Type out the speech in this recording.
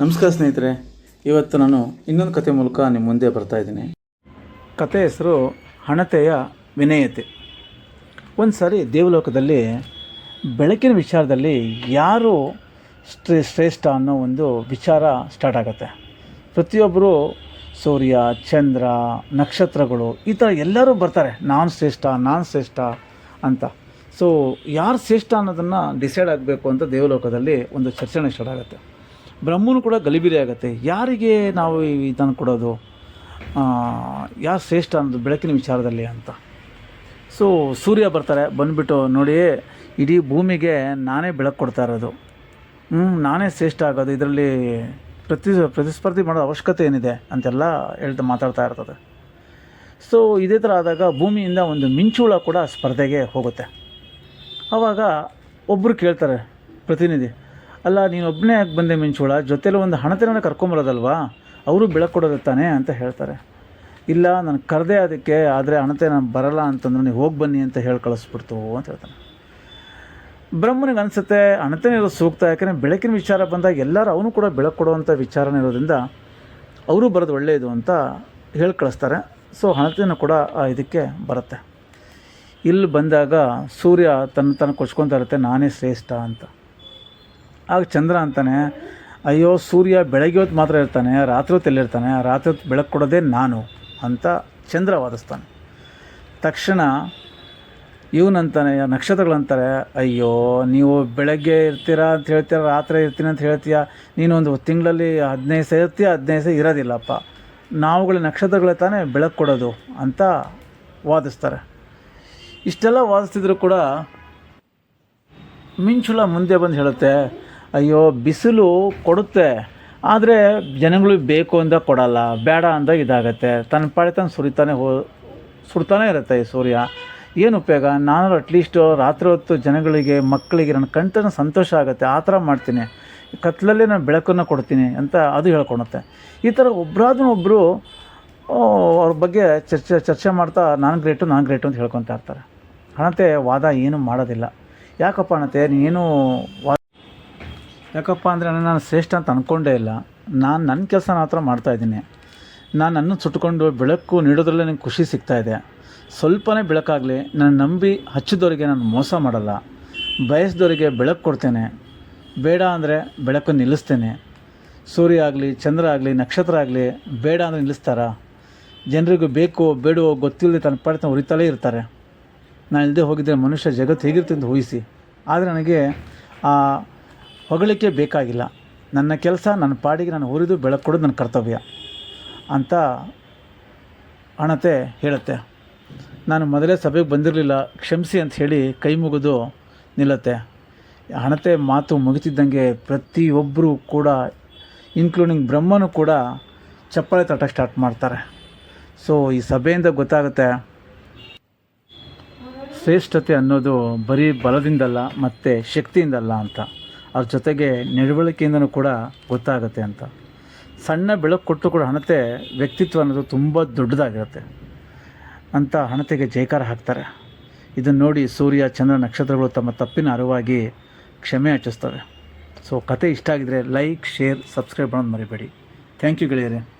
ನಮಸ್ಕಾರ ಸ್ನೇಹಿತರೆ, ಇವತ್ತು ನಾನು ಇನ್ನೊಂದು ಕತೆ ಮೂಲಕ ನಿಮ್ಮ ಮುಂದೆ ಬರ್ತಾ ಇದ್ದೀನಿ. ಕತೆ ಹೆಸರು ಹಣತೆಯ ವಿನಯತೆ. ಒಂದು ಸಾರಿ ದೇವಲೋಕದಲ್ಲಿ ಬೆಳಕಿನ ವಿಚಾರದಲ್ಲಿ ಯಾರು ಶ್ರೇ ಶ್ರೇಷ್ಠ ಅನ್ನೋ ಒಂದು ವಿಚಾರ ಸ್ಟಾರ್ಟ್ ಆಗುತ್ತೆ. ಪ್ರತಿಯೊಬ್ಬರು ಸೂರ್ಯ, ಚಂದ್ರ, ನಕ್ಷತ್ರಗಳು ಈ ಥರ ಎಲ್ಲರೂ ಬರ್ತಾರೆ. ನಾನು ಶ್ರೇಷ್ಠ ನಾನು ಶ್ರೇಷ್ಠ ಅಂತ. ಸೊ ಯಾರು ಶ್ರೇಷ್ಠ ಅನ್ನೋದನ್ನು ಡಿಸೈಡ್ ಆಗಬೇಕು ಅಂತ ದೇವಲೋಕದಲ್ಲಿ ಒಂದು ಚರ್ಚೆ ಸ್ಟಾರ್ಟ್ ಆಗುತ್ತೆ. ಬ್ರಹ್ಮನು ಕೂಡ ಗಲಿಬಿರಿ ಆಗುತ್ತೆ ಯಾರಿಗೆ ನಾವು ಇದನ್ನು ಕೊಡೋದು? ಯಾರು ಶ್ರೇಷ್ಠ ಅನ್ನೋದು ಬೆಳಕಿನ ವಿಚಾರದಲ್ಲಿ ಅಂತ. ಸೊ ಸೂರ್ಯ ಬರ್ತಾರೆ, ಬಂದುಬಿಟ್ಟು ನೋಡಿ ಇಡೀ ಭೂಮಿಗೆ ನಾನೇ ಬೆಳಕು ಕೊಡ್ತಾ ಇರೋದು. ನಾನೇ ಶ್ರೇಷ್ಠ ಆಗೋದು. ಇದರಲ್ಲಿ ಪ್ರತಿ, ಪ್ರತಿಸ್ಪರ್ಧಿ ಮಾಡೋ ಅವಶ್ಯಕತೆ ಏನಿದೆ ಅಂತೆಲ್ಲ ಹೇಳ್ತಾ ಮಾತಾಡ್ತಾ ಇರ್ತದೆ. ಸೊ ಇದೇ ಥರ ಆದಾಗ ಭೂಮಿಯಿಂದ ಒಂದು ಮಿಂಚುಳ ಕೂಡ ಸ್ಪರ್ಧೆಗೆ ಹೋಗುತ್ತೆ. ಆವಾಗ ಒಬ್ಬರು ಕೇಳ್ತಾರೆ, ಪ್ರತಿನಿಧಿ ಅಲ್ಲ, ನೀನು ಒಬ್ಬನೇ ಯಾಕೆ ಬಂದೆ ಮಿಂಚೋಳ? ಜೊತೆಲಿ ಒಂದು ಹಣತೆನ ಕರ್ಕೊಂಬರೋದಲ್ವಾ? ಅವರು ಬೆಳಕು ಕೊಡೋದು ತಾನೆ ಅಂತ ಹೇಳ್ತಾರೆ. ಇಲ್ಲ, ನಾನು ಕರೆದೆ ಅದಕ್ಕೆ, ಆದರೆ ಹಣತೆ ನಾನು ಬರಲ್ಲ ಅಂತಂದ್ರೆ ನೀವು ಹೋಗಿ ಬನ್ನಿ ಅಂತ ಹೇಳಿ ಕಳಿಸ್ಬಿಡ್ತು ಅಂತ ಹೇಳ್ತಾನೆ. ಬ್ರಹ್ಮನಿಗೆ ಅನಿಸುತ್ತೆ, ಹಣತೆನೇ ಇರೋದು ಸೂಕ್ತ, ಯಾಕೆಂದರೆ ಬೆಳಕಿನ ವಿಚಾರ ಬಂದಾಗ ಎಲ್ಲರೂ ಅವನು ಕೂಡ ಬೆಳಕು ಕೊಡುವಂಥ ವಿಚಾರನೇ ಇರೋದ್ರಿಂದ ಅವರು ಬರೋದು ಒಳ್ಳೆಯದು ಅಂತ ಹೇಳಿ ಕಳಿಸ್ತಾರೆ. ಸೊ ಹಣತೆನ ಕೂಡ ಇದಕ್ಕೆ ಬರುತ್ತೆ. ಇಲ್ಲಿ ಬಂದಾಗ ಸೂರ್ಯ ತನ್ನ ತನ್ನ ಕೊಚ್ಕೊತಾ ಇರುತ್ತೆ, ನಾನೇ ಶ್ರೇಷ್ಠ ಅಂತ. ಆಗ ಚಂದ್ರ ಅಂತಾನೆ, ಅಯ್ಯೋ, ಸೂರ್ಯ ಬೆಳಗ್ಗೆ ಹೊತ್ತು ಮಾತ್ರ ಇರ್ತಾನೆ, ರಾತ್ರಿ ಹೊತ್ತು ಎಲ್ಲಿರ್ತಾನೆ, ರಾತ್ರಿ ಹೊತ್ತು ಬೆಳಕು ಕೊಡೋದೇ ನಾನು ಅಂತ ಚಂದ್ರ ವಾದಿಸ್ತಾನೆ. ತಕ್ಷಣ ಇವನಂತಾನೆ ನಕ್ಷತ್ರಗಳಂತಾರೆ, ಅಯ್ಯೋ, ನೀವು ಬೆಳಗ್ಗೆ ಇರ್ತೀರಾ ಅಂತ ಹೇಳ್ತೀರ, ರಾತ್ರಿ ಇರ್ತೀನಿ ಅಂತ ಹೇಳ್ತೀಯ? ನೀನು ಒಂದು ತಿಂಗಳಲ್ಲಿ ಹದಿನೈದು ಸಹ ಇರ್ತೀಯ? ಹದಿನೈದು ಸಹ ಇರೋದಿಲ್ಲಪ್ಪ. ನಾವುಗಳ ನಕ್ಷತ್ರಗಳೇ ತಾನೇ ಬೆಳಕು ಕೊಡೋದು ಅಂತ ವಾದಿಸ್ತಾರೆ. ಇಷ್ಟೆಲ್ಲ ವಾದಿಸ್ತಿದ್ರು ಕೂಡ ಮಿಂಚುಳ ಮುಂದೆ ಬಂದು ಹೇಳುತ್ತೆ ಅಯ್ಯೋ, ಬಿಸಿಲು ಕೊಡುತ್ತೆ. ಆದರೆ ಜನಗಳಿಗೆ ಬೇಕು ಅಂದ ಕೊಡಲ್ಲ, ಬೇಡ ಅಂದಾಗ ಇದಾಗತ್ತೆ. ತನ್ನ ಪಾಡಿ ತಾನು ಸುರಿತಾನೆ ಹೋ, ಸುಡ್ತಾನೆ ಇರುತ್ತೆ ಈ ಸೂರ್ಯ. ಏನು ಉಪಯೋಗ? ನಾನು ಅಟ್ಲೀಸ್ಟು ರಾತ್ರಿ ಹೊತ್ತು ಜನಗಳಿಗೆ, ಮಕ್ಕಳಿಗೆ ನನ್ನ ಕಣ್ತನ ಸಂತೋಷ ಆಗುತ್ತೆ. ಆ ಥರ ಮಾಡ್ತೀನಿ. ಕತ್ತಲಲ್ಲಿ ನಾನು ಬೆಳಕನ್ನು ಕೊಡ್ತೀನಿ ಅಂತ ಅದು ಹೇಳ್ಕೊಳುತ್ತೆ ಈ ಥರ ಒಬ್ಬರಾದ್ರೂ ಒಬ್ಬರು ಅವ್ರ ಬಗ್ಗೆ ಚರ್ಚೆ ಚರ್ಚೆ ಮಾಡ್ತಾ ನಾನು ಗ್ರೇಟು ನಾನು ಗ್ರೇಟು ಅಂತ ಹೇಳ್ಕೊತಾ ಇರ್ತಾರೆ. ಹಣತೆ ವಾದ ಏನು ಮಾಡೋದಿಲ್ಲ. ಯಾಕಪ್ಪ ಅಣತೆ ನೀನು ವಾ ಯಾಕಪ್ಪ ಅಂದರೆ ನಾನು ಶ್ರೇಷ್ಠ ಅಂತ ಅಂದ್ಕೊಂಡೇ ಇಲ್ಲ. ನಾನು ನನ್ನ ಕೆಲಸ ಮಾತ್ರ ಮಾಡ್ತಾಯಿದ್ದೀನಿ ನಾನು ನನ್ನ ಸುಟ್ಕೊಂಡು ಬೆಳಕು ನೀಡೋದ್ರಲ್ಲೇ ನನಗೆ ಖುಷಿ ಸಿಗ್ತಾಯಿದೆ ಸ್ವಲ್ಪನೇ ಬೆಳಕಾಗಲಿ, ನಾನು ನಂಬಿ ಹಚ್ಚಿದವರಿಗೆ ನಾನು ಮೋಸ ಮಾಡಲ್ಲ. ಬಯಸಿದವರಿಗೆ ಬೆಳಕು ಕೊಡ್ತೇನೆ. ಬೇಡ ಅಂದರೆ ಬೆಳಕು ನಿಲ್ಲಿಸ್ತೇನೆ. ಸೂರ್ಯ ಆಗಲಿ, ಚಂದ್ರ ಆಗಲಿ, ನಕ್ಷತ್ರ ಆಗಲಿ ಬೇಡ ಅಂದರೆ ನಿಲ್ಲಿಸ್ತಾರ? ಜನರಿಗೂ ಬೇಕು ಬೇಡವೋ ಗೊತ್ತಿಲ್ಲದೆ ತನ್ನ ಪಾಡಿತ ಉರಿತಲೇ ಇರ್ತಾರೆ. ನಾನು ಇಲ್ಲದೆ ಹೋಗಿದ್ದರೆ ಮನುಷ್ಯ ಜಗತ್ತು ಹೇಗಿರುತ್ತೆ ಅಂತ ಊಹಿಸಿ. ಆದರೆ ನನಗೆ ಆ ಹೊಗಳಿಕೆ ಬೇಕಾಗಿಲ್ಲ. ನನ್ನ ಕೆಲಸ ನನ್ನ ಪಾಡಿಗೆ ನಾನು ಹುರಿದು ಬೆಳಕು ಕೊಡೋದು ನನ್ನ ಕರ್ತವ್ಯ ಅಂತ ಹಣತೆ ಹೇಳುತ್ತೆ. ನಾನು ಮೊದಲೇ ಸಭೆಗೆ ಬಂದಿರಲಿಲ್ಲ. ಕ್ಷಮಿಸಿ ಅಂತ ಹೇಳಿ ಕೈ ಮುಗಿದು ನಿಲ್ಲತ್ತೆ. ಹಣತೆ ಮಾತು ಮುಗಿತಿದ್ದಂಗೆ ಪ್ರತಿಯೊಬ್ಬರೂ ಕೂಡ ಇನ್ಕ್ಲೂಡಿಂಗ್ ಬ್ರಹ್ಮನೂ ಕೂಡ ಚಪ್ಪಾಳೆ ತಟ ಸ್ಟಾರ್ಟ್ ಮಾಡ್ತಾರೆ. ಸೊ ಈ ಸಭೆಯಿಂದ ಗೊತ್ತಾಗುತ್ತೆ, ಶ್ರೇಷ್ಠತೆ ಅನ್ನೋದು ಬರೀ ಬಲದಿಂದಲ್ಲ, ಮತ್ತು ಶಕ್ತಿಯಿಂದಲ್ಲ ಅಂತ. ಅದ್ರ ಜೊತೆಗೆ ನಡವಳಿಕೆಯಿಂದನೂ ಕೂಡ ಗೊತ್ತಾಗುತ್ತೆ ಅಂತ. ಸಣ್ಣ ಬೆಳಕು ಕೊಟ್ಟು ಕೂಡ ಹಣತೆ ವ್ಯಕ್ತಿತ್ವ ಅನ್ನೋದು ತುಂಬ ದೊಡ್ಡದಾಗಿರುತ್ತೆ. ಅಂತ ಹಣತೆಗೆ ಜೈಕಾರ ಹಾಕ್ತಾರೆ. ಇದನ್ನು ನೋಡಿ ಸೂರ್ಯ, ಚಂದ್ರ ನಕ್ಷತ್ರಗಳು ತಮ್ಮ ತಪ್ಪಿನ ಅರಿವಾಗಿ ಕ್ಷಮೆ ಆಚಿಸ್ತವೆ ಸೊ ಕತೆ ಇಷ್ಟ ಆಗಿದರೆ ಲೈಕ್ ಶೇರ್ ಸಬ್ಸ್ಕ್ರೈಬ್ ಮಾಡೋದು ಮರಿಬೇಡಿ. ಥ್ಯಾಂಕ್ ಯು ಗೆಳೆಯರೆ.